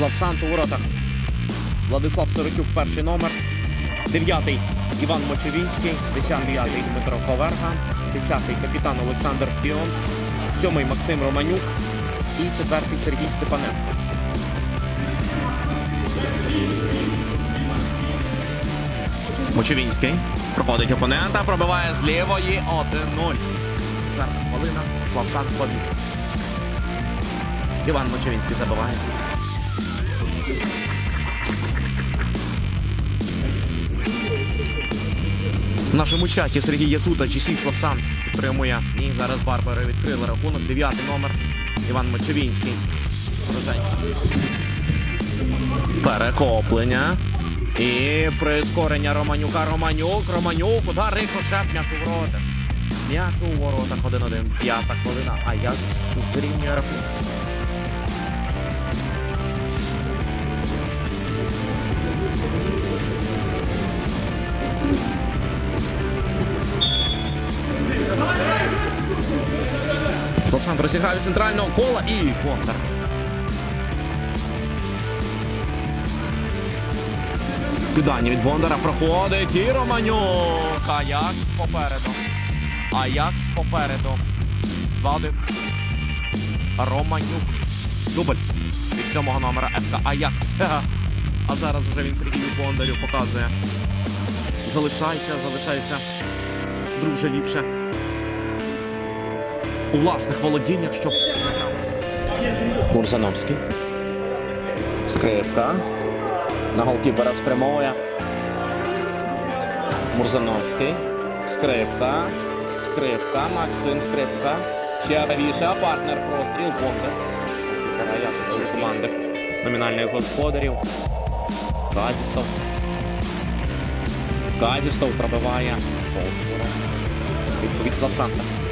Славсант у воротах. Владислав Сиротюк, перший номер. Дев'ятий Іван Мочевінський, десятий Дмитро Ховерга, десятий капітан Олександр Піон, сьомий Максим Романюк і четвертий Сергій Степаненко. Мочевінський проходить опонента, пробиває з лівої 1-0. Четверта хвилина. Славсан побіг. Іван Мочевінський забиває. В нашому чаті Сергій Яцута, GC Славсан підтримує. І зараз Барбари відкрили рахунок. Дев'ятий номер. Іван Мочевінський. Поражається. Перехоплення. І прискорення Романюка. Романюк. Романюк. Удар рикошет. М'яч у воротах. М'яч у воротах 1-1. П'ята хвилина. Аякс зрівнює рахунок. Славсан центрального кола і контр. Кидання від Бондара проходить і Романюк. Аякс попереду. Аякс попереду. 2-1. Романюк. Дубль від сьомого номера ФК Аякс. А зараз вже він Сергію Бондарю показує. Залишайся, залишайся. Друже ліпше. У власних володіннях, щоб. Мурзановський. Скрипка. На голкіпера спрямовує. Мурзановський. Скрипка. Скрипка. Максим Скрипка. Ще правіше. Партнер простріл. Бондар. Голкіпера якісної команди. Номінальних господарів. Казістов. Казістов пробиває. Відповідь Славсанта.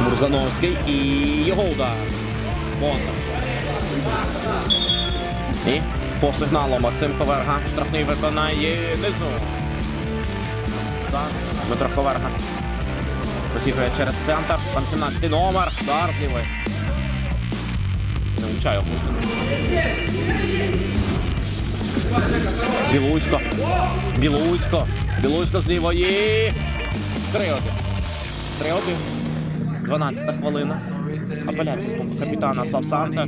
Мурзановський і його удар. Бондар. І по сигналу Максим Коверга. Штрафний виконає низу. Дмитро Коверга. Розігрує через центр. Там 17 номер. Удар з лівої. Не влучає опущений. Білусько. Білусько. Білусько з лівої. 3-1. 3-1. 12 хвилина. Апеляція з боку капітана Славсанта.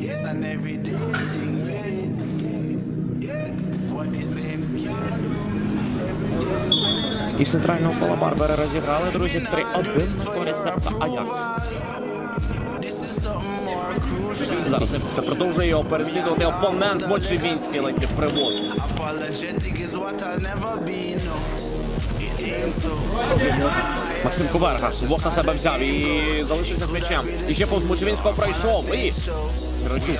І з центрального кола Барбери розіграли, друзі. 3-1 на користь Серта Аякс. Зараз це продовжує його переслідувати опонент Мочевінський летить привоз. Apologetic is what Максим Коверга двох на себе взяв і залишився з м'ячем. І ще повз Мочевінського пройшов. І Сиротюк.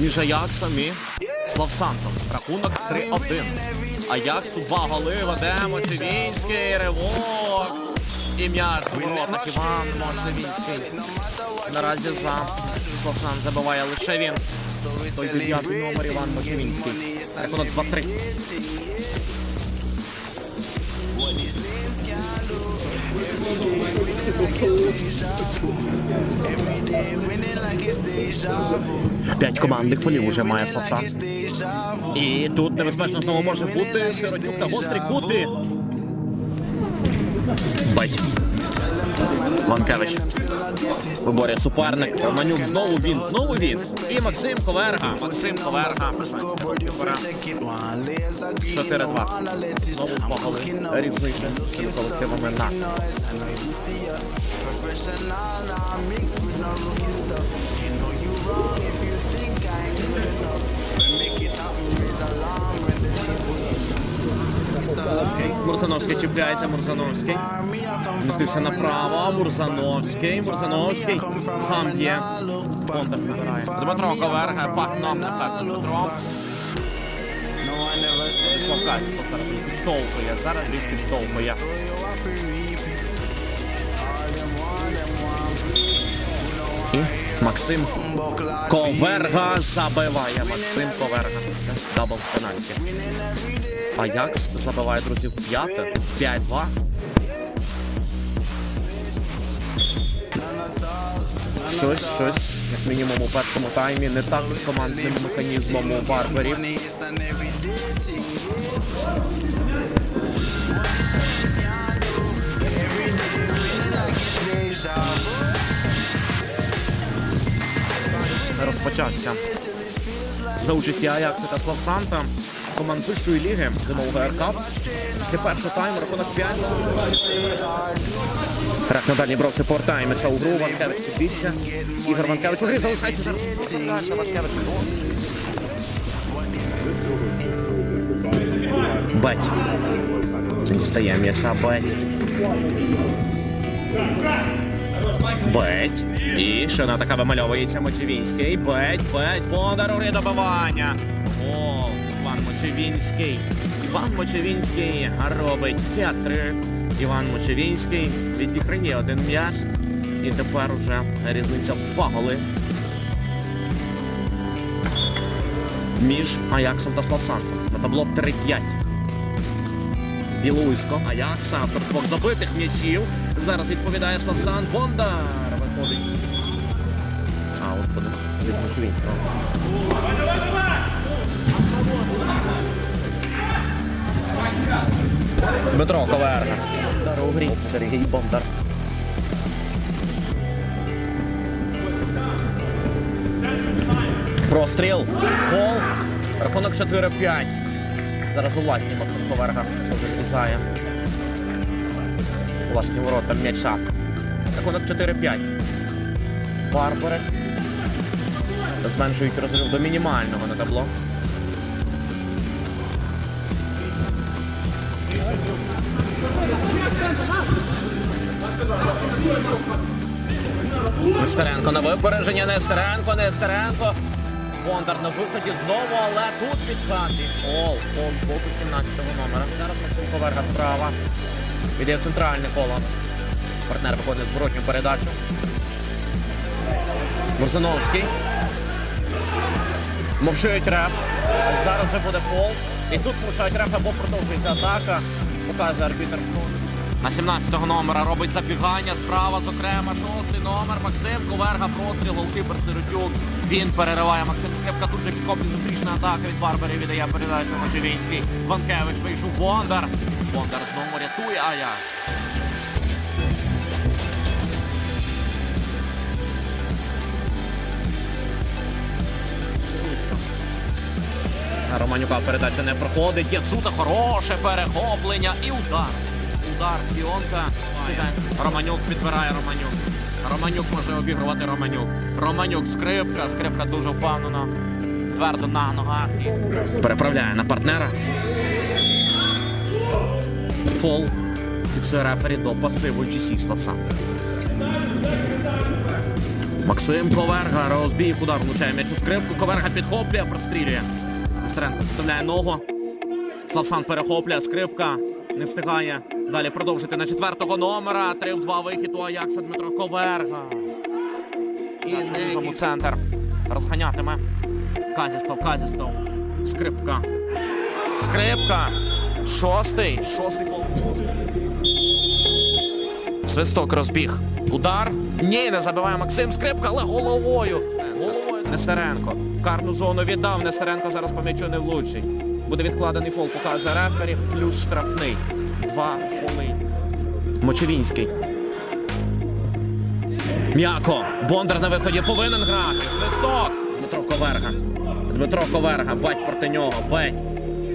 Між Аяксом і Славсантом. Рахунок 3-1. Аяксу два голи де Мочевінський, ривок. І м'яч у воротах Іван Мочевінський. Наразі за Славсан забиває лише він. Той дев'ятий номер Іван Мочевінський. Рахунок 2-3. П'ять командних фолів уже має спаса. І тут небезпечно знову може бути Сиротюк та гострі кути. Бать. Манкевич. Виборює суперник. Романюк знову він, знову він. І Максим Коверга. Максим Коверга. Пора. Take it one layers again. 4-2. Wanna let it Знову два. Різниця цими колективами на. make it happen, the people Long Мурзановський чіпляється, Мурзановський. Змістився направо. Мурзановський. Мурзановський. Сам є. Контр забирає. Дмитро Коверга. Фактно. нам Дмитро. No, Дмитро. Славка, зараз він підштовхує. Зараз він Максим Коверга забиває. Максим Коверга. Це дабл пенальті. Аякс забиває друзів п'яте. 5-2. Щось, щось, як мінімум у першому таймі, не так з командним механізмом у барберів. Розпочався. За участі Аяксу та Славсанта команд вищої ліги зимового РК. Після першого тайму рахунок 5. Грах на дальній бровці повертаємося у гру. Ванкевич підвівся. Ігор Ванкевич у грі залишається зараз. Передача Ванкевич. Бать. Не стає м'яча, бать. Беть. І ще вона така вимальовується Мочевінський. Беть, беть, Бондар добивання. О, Іван Мочевінський. Іван Мочевінський робить хет-трик. Іван Мочевінський відіграє один м'яч. І тепер уже різниця в два голи. Між Аяксом та Славсантом. На табло 3-5. Білоусько. Аякс, автор двох забитих м'ячів. Зараз відповідає Славсан Бондар. Виходить. А, от подивись. Від Мочевінського. Дмитро Коверга. Удар у грі. Сергій Бондар. Простріл. Гол. Рахунок 4-5. Зараз у власні Максим вже зрізає. Власні ворота м'яча. Рахунок 4-5. Барбари. Зменшують розрив до мінімального на табло. Нестеренко на випередження, Нестеренко, Нестеренко. Бондар на виході знову, але тут відкатий. Фол, фол з боку 17-го номера. Зараз Максим Коверга справа. Іде центральне коло. Партнер виходить зворотню передачу. Мурзановський. Мовчують реф. Зараз вже буде фол. І тут мовчають реф або продовжується атака. Показує арбітр. На 17-го номера робить забігання. Справа, зокрема, шостий номер. Максим Коверга, простріл, голкіпер Сиротюк. Він перериває Максим Скрипка. Тут же підкоплює зустрічна атака від Барбарів. Віддає передачу Мочевінський. Ванкевич вийшов Бондар. Бондар знову рятує Аякс. Романюка передача не проходить. Яцута хороше перехоплення і удар. Удар Піонка. Романюк підбирає Романюк. Романюк може обігрувати Романюк. Романюк скрипка. Скрипка дуже впевнена. Твердо на ногах. Переправляє на партнера. Фол. Фіксує рефері до пасиву Славсан. Максим Коверга розбіг удар влучає м'яч у скрипку. Коверга підхоплює, прострілює. Нестеренко вставляє ногу. Славсан перехоплює, скрипка не встигає. Далі продовжити на четвертого номера. 3 в 2 вихід у Аякса Дмитро Коверга. І в центр. Розганятиме. Казістов, Казістов. Скрипка. Скрипка. Шостий. Шостий фол. Свисток розбіг. Удар. Ні, не забиває Максим Скрипка, але головою. Головою Нестеренко. Карну зону віддав. Нестеренко зараз по м'ячу не влучить. Буде відкладений фол, показує рефері, плюс штрафний. Два фоли. Мочевінський. М'яко. Бондар на виході повинен грати. Свисток. Дмитро Коверга. Дмитро Коверга. Бать проти нього. Бать.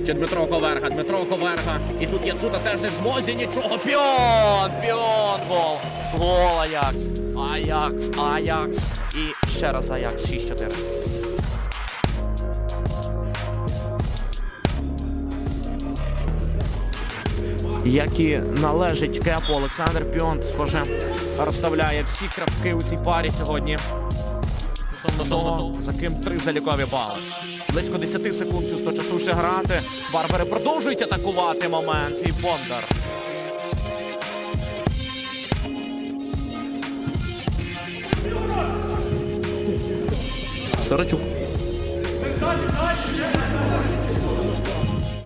Чи Дмитро Коверга, Дмитро Коверга. І тут Яцута теж не в змозі нічого. Піон! Піон! Гол! Гол Аякс! Аякс! Аякс! І ще раз Аякс 6-4. Як і належить Кепу, Олександр Піон, схоже, розставляє всі крапки у цій парі сьогодні. Стосовно за ким три залікові бали. Близько 10 секунд чисто часу ще грати. Барбари продовжують атакувати момент. І Бондар. Сиротюк.